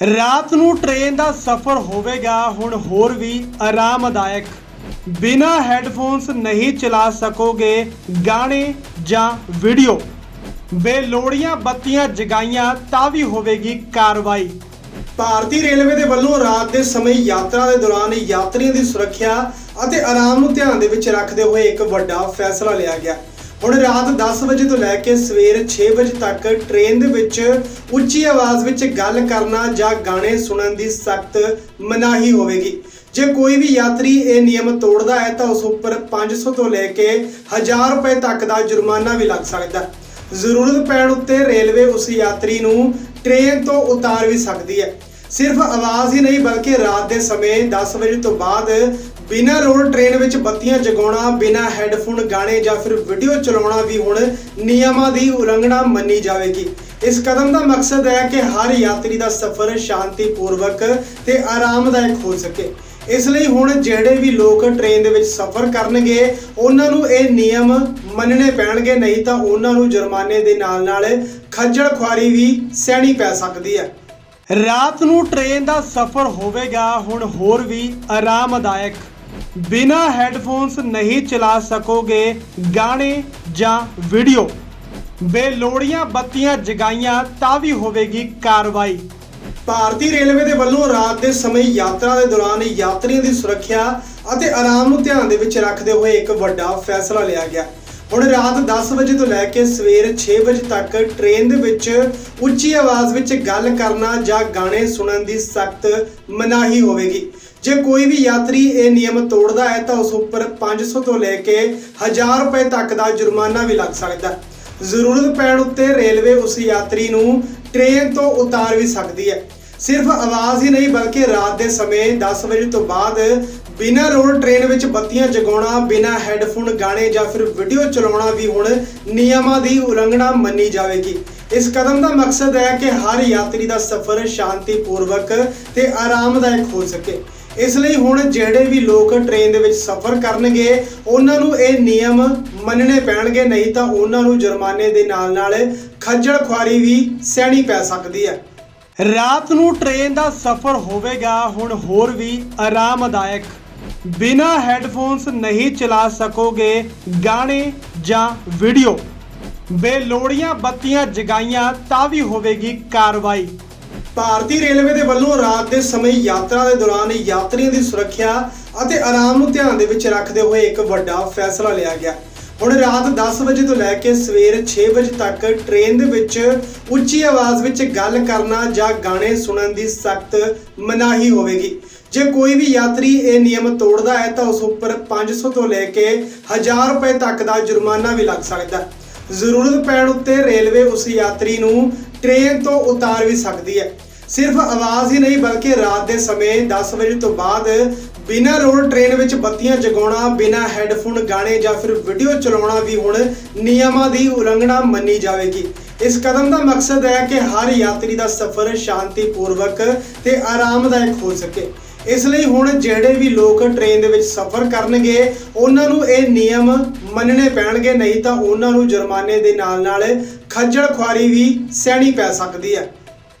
ਰਾਤ ਨੂੰ ਟ੍ਰੇਨ ਦਾ ਸਫ਼ਰ ਹੋਵੇਗਾ, ਹੁਣ ਹੋਰ ਵੀ ਆਰਾਮਦਾਇਕ। ਬਿਨਾ ਹੈੱਡਫੋਨਸ ਨਹੀਂ ਚਲਾ ਸਕੋਗੇ ਗਾਣੇ ਜਾਂ ਵੀਡੀਓ ਬੇਲੋੜੀਆਂ ਬੱਤੀਆਂ ਜਗਾਈਆਂ ਤਾਂ ਵੀ ਹੋਵੇਗੀ ਕਾਰਵਾਈ। ਭਾਰਤੀ ਰੇਲਵੇ ਦੇ ਵੱਲੋਂ ਰਾਤ ਦੇ ਸਮੇਂ ਯਾਤਰਾ ਦੇ ਦੌਰਾਨ ਯਾਤਰੀਆਂ ਦੀ ਸੁਰੱਖਿਆ ਅਤੇ ਆਰਾਮ ਨੂੰ ਧਿਆਨ ਦੇ ਵਿੱਚ ਰੱਖਦੇ ਹੋਏ ਇੱਕ ਵੱਡਾ ਫੈਸਲਾ ਲਿਆ ਗਿਆ। ਹੁਣ ਰਾਤ 10 ਵਜੇ ਤੋਂ ਲੈ ਕੇ ਸਵੇਰ 6 ਵਜੇ ਤੱਕ ਟ੍ਰੇਨ ਦੇ ਵਿੱਚ ਉੱਚੀ ਆਵਾਜ਼ ਵਿੱਚ ਗੱਲ ਕਰਨਾ ਜਾਂ ਗਾਣੇ ਸੁਣਨ ਦੀ ਸਖਤ ਮਨਾਹੀ ਹੋਵੇਗੀ। ਜੇ ਕੋਈ ਵੀ ਯਾਤਰੀ ਇਹ ਨਿਯਮ ਤੋੜਦਾ ਹੈ ਤਾਂ ਉਸ ਉੱਪਰ 500 ਤੋਂ ਲੈ ਕੇ 1000 ਰੁਪਏ ਤੱਕ ਦਾ ਜੁਰਮਾਨਾ ਵੀ ਲੱਗ ਸਕਦਾ ਹੈ। ਜ਼ਰੂਰਤ ਪੈਣ ਉੱਤੇ ਰੇਲਵੇ ਉਸ ਯਾਤਰੀ ਨੂੰ ਟ੍ਰੇਨ ਤੋਂ ਉਤਾਰ ਵੀ ਸਕਦੀ ਹੈ। ਸਿਰਫ ਆਵਾਜ਼ ਹੀ ਨਹੀਂ, ਬਲਕਿ ਰਾਤ ਦੇ ਸਮੇਂ 10 ਵਜੇ ਤੋਂ ਬਾਅਦ ਬਿਨਾਂ ਰੋਡ ਟ੍ਰੇਨ ਵਿੱਚ ਬੱਤੀਆਂ ਜਗਾਉਣਾ, ਬਿਨਾਂ ਹੈੱਡਫੋਨ ਗਾਣੇ ਜਾਂ ਫਿਰ ਵੀਡੀਓ ਚਲਾਉਣਾ ਵੀ ਹੁਣ ਨਿਯਮਾਂ ਦੀ ਉਲੰਘਣਾ ਮੰਨੀ ਜਾਵੇਗੀ। ਇਸ ਕਦਮ ਦਾ ਮਕਸਦ ਹੈ ਕਿ ਹਰ ਯਾਤਰੀ ਦਾ ਸਫ਼ਰ ਸ਼ਾਂਤੀਪੂਰਵਕ ਤੇ ਆਰਾਮਦਾਇਕ ਹੋ ਸਕੇ। ਇਸ ਲਈ ਹੁਣ ਜਿਹੜੇ ਵੀ ਲੋਕ ਟ੍ਰੇਨ ਦੇ ਵਿੱਚ ਸਫ਼ਰ ਕਰਨਗੇ, ਉਹਨਾਂ ਨੂੰ ਇਹ ਨਿਯਮ ਮੰਨਣੇ ਪੈਣਗੇ, ਨਹੀਂ ਤਾਂ ਉਹਨਾਂ ਨੂੰ ਜੁਰਮਾਨੇ ਦੇ ਨਾਲ ਨਾਲ ਖੱਜਲ ਖੁਆਰੀ ਵੀ ਸਹਿਣੀ ਪੈ ਸਕਦੀ ਹੈ। ਰਾਤ ਨੂੰ ਟ੍ਰੇਨ ਦਾ ਸਫ਼ਰ ਹੋਵੇਗਾ, ਹੁਣ ਹੋਰ ਵੀ ਆਰਾਮਦਾਇਕ। ਬਿਨਾ ਹੈੱਡਫੋਨਸ ਨਹੀਂ ਚਲਾ ਸਕੋਗੇ ਗਾਣੇ ਜਾਂ ਵੀਡੀਓ। ਬੇਲੋੜੀਆਂ ਬੱਤੀਆਂ ਜਗਾਈਆਂ ਤਾਂ ਵੀ ਹੋਵੇਗੀ ਕਾਰਵਾਈ। ਭਾਰਤੀ ਰੇਲਵੇ ਦੇ ਵੱਲੋਂ ਰਾਤ ਦੇ ਸਮੇਂ ਯਾਤਰਾ ਦੇ ਦੌਰਾਨ ਯਾਤਰੀਆਂ ਦੀ ਸੁਰੱਖਿਆ ਅਤੇ ਆਰਾਮ ਨੂੰ ਧਿਆਨ ਦੇ ਵਿੱਚ ਰੱਖਦੇ ਹੋਏ ਇੱਕ ਵੱਡਾ ਫੈਸਲਾ ਲਿਆ ਗਿਆ। ਹੁਣ ਰਾਤ 10 ਵਜੇ ਤੋਂ ਲੈ ਕੇ ਸਵੇਰ 6 ਵਜੇ ਤੱਕ ਟ੍ਰੇਨ ਦੇ ਵਿੱਚ ਉੱਚੀ ਆਵਾਜ਼ ਵਿੱਚ ਗੱਲ ਕਰਨਾ ਜਾਂ ਗਾਣੇ ਸੁਣਨ ਦੀ ਸਖਤ ਮਨਾਹੀ ਹੋਵੇਗੀ। ਜੇ ਕੋਈ ਵੀ ਯਾਤਰੀ ਇਹ ਨਿਯਮ ਤੋੜਦਾ ਹੈ ਤਾਂ ਉਸ ਉੱਪਰ 500 ਤੋਂ ਲੈ ਕੇ 1000 ਰੁਪਏ ਤੱਕ ਦਾ ਜੁਰਮਾਨਾ ਵੀ ਲੱਗ ਸਕਦਾ ਹੈ। ਜ਼ਰੂਰਤ ਪੈਣ ਉੱਤੇ ਰੇਲਵੇ ਉਸ ਯਾਤਰੀ ਨੂੰ ਟ੍ਰੇਨ ਤੋਂ ਉਤਾਰ ਵੀ ਸਕਦੀ ਹੈ। ਸਿਰਫ ਆਵਾਜ਼ ਹੀ ਨਹੀਂ, ਬਲਕਿ ਰਾਤ ਦੇ ਸਮੇਂ 10 ਵਜੇ ਤੋਂ ਬਾਅਦ ਬਿਨਾਂ ਲੋੜ ਟ੍ਰੇਨ ਵਿੱਚ ਬੱਤੀਆਂ ਜਗਾਉਣਾ, ਬਿਨਾਂ ਹੈੱਡਫੋਨ ਗਾਣੇ ਜਾਂ ਫਿਰ ਵੀਡੀਓ ਚਲਾਉਣਾ ਵੀ ਹੁਣ ਨਿਯਮਾਂ ਦੀ ਉਲੰਘਣਾ ਮੰਨੀ ਜਾਵੇਗੀ। ਇਸ ਕਦਮ ਦਾ ਮਕਸਦ ਹੈ ਕਿ ਹਰ ਯਾਤਰੀ ਦਾ ਸਫ਼ਰ ਸ਼ਾਂਤੀਪੂਰਵਕ ਤੇ ਆਰਾਮਦਾਇਕ ਹੋ ਸਕੇ। ਇਸ ਲਈ ਹੁਣ ਜਿਹੜੇ ਵੀ ਲੋਕ ਟ੍ਰੇਨ ਦੇ ਵਿੱਚ ਸਫ਼ਰ ਕਰਨਗੇ, ਉਹਨਾਂ ਨੂੰ ਇਹ ਨਿਯਮ ਮੰਨਣੇ ਪੈਣਗੇ, ਨਹੀਂ ਤਾਂ ਉਹਨਾਂ ਨੂੰ ਜੁਰਮਾਨੇ ਦੇ ਨਾਲ ਨਾਲ ਖੱਜਲ ਖੁਆਰੀ ਵੀ ਸਹਿਣੀ ਪੈ ਸਕਦੀ ਹੈ। ਰਾਤ ਨੂੰ ਟ੍ਰੇਨ ਦਾ ਸਫ਼ਰ ਹੋਵੇਗਾ, ਹੁਣ ਹੋਰ ਵੀ ਆਰਾਮਦਾਇਕ। ਬਿਨਾ ਹੈੱਡਫੋਨਸ ਨਹੀਂ ਚਲਾ ਸਕੋਗੇ ਗਾਣੇ ਜਾਂ ਵੀਡੀਓ। ਬੇਲੋੜੀਆਂ ਬੱਤੀਆਂ ਜਗਾਈਆਂ ਤਾਂ ਵੀ ਹੋਵੇਗੀ ਕਾਰਵਾਈ। ਭਾਰਤੀ ਰੇਲਵੇ ਦੇ ਵੱਲੋਂ ਰਾਤ ਦੇ ਸਮੇਂ ਯਾਤਰਾ ਦੇ ਦੌਰਾਨ ਯਾਤਰੀਆਂ ਦੀ ਸੁਰੱਖਿਆ ਅਤੇ ਆਰਾਮ ਨੂੰ ਧਿਆਨ ਦੇ ਵਿੱਚ ਰੱਖਦੇ ਹੋਏ ਇੱਕ ਵੱਡਾ ਫੈਸਲਾ ਲਿਆ ਗਿਆ। ਹੁਣ ਰਾਤ 10 ਵਜੇ ਤੋਂ ਲੈ ਕੇ ਸਵੇਰ 6 ਵਜੇ ਤੱਕ ਟ੍ਰੇਨ ਦੇ ਵਿੱਚ ਉੱਚੀ ਆਵਾਜ਼ ਵਿੱਚ ਗੱਲ ਕਰਨਾ ਜਾਂ ਗਾਣੇ ਸੁਣਨ ਦੀ ਸਖਤ ਮਨਾਹੀ ਹੋਵੇਗੀ। ਜੇ ਕੋਈ ਵੀ ਯਾਤਰੀ ਇਹ ਨਿਯਮ ਤੋੜਦਾ ਹੈ ਤਾਂ ਉਸ ਉੱਪਰ 500 ਤੋਂ ਲੈ ਕੇ 1000 ਰੁਪਏ ਤੱਕ ਦਾ ਜੁਰਮਾਨਾ ਵੀ ਲੱਗ ਸਕਦਾ ਹੈ। ਜ਼ਰੂਰਤ ਪੈਣ ਉੱਤੇ ਰੇਲਵੇ ਉਸ ਯਾਤਰੀ ਨੂੰ ਟ੍ਰੇਨ ਤੋਂ ਉਤਾਰ ਵੀ ਸਕਦੀ ਹੈ। ਸਿਰਫ ਆਵਾਜ਼ ਹੀ ਨਹੀਂ, ਬਲਕਿ ਰਾਤ ਦੇ ਸਮੇਂ 10 ਵਜੇ ਤੋਂ ਬਾਅਦ ਬਿਨਾਂ ਰੋਡ ਟ੍ਰੇਨ ਵਿੱਚ ਬੱਤੀਆਂ ਜਗਾਉਣਾ, ਬਿਨਾਂ ਹੈੱਡਫੋਨ ਗਾਣੇ ਜਾਂ ਫਿਰ ਵੀਡੀਓ ਚਲਾਉਣਾ ਵੀ ਹੁਣ ਨਿਯਮਾਂ ਦੀ ਉਲੰਘਣਾ ਮੰਨੀ ਜਾਵੇਗੀ। ਇਸ ਕਦਮ ਦਾ ਮਕਸਦ ਹੈ ਕਿ ਹਰ ਯਾਤਰੀ ਦਾ ਸਫ਼ਰ ਸ਼ਾਂਤੀਪੂਰਵਕ ਤੇ ਆਰਾਮਦਾਇਕ ਹੋ ਸਕੇ। ਇਸ ਲਈ ਹੁਣ ਜਿਹੜੇ ਵੀ ਲੋਕ ਟ੍ਰੇਨ ਦੇ ਵਿੱਚ ਸਫ਼ਰ ਕਰਨਗੇ, ਉਹਨਾਂ ਨੂੰ ਇਹ ਨਿਯਮ ਮੰਨਣੇ ਪੈਣਗੇ, ਨਹੀਂ ਤਾਂ ਉਹਨਾਂ ਨੂੰ ਜੁਰਮਾਨੇ ਦੇ ਨਾਲ ਨਾਲ ਖੱਜਲ ਖੁਆਰੀ ਵੀ ਸਹਿਣੀ ਪੈ ਸਕਦੀ ਹੈ।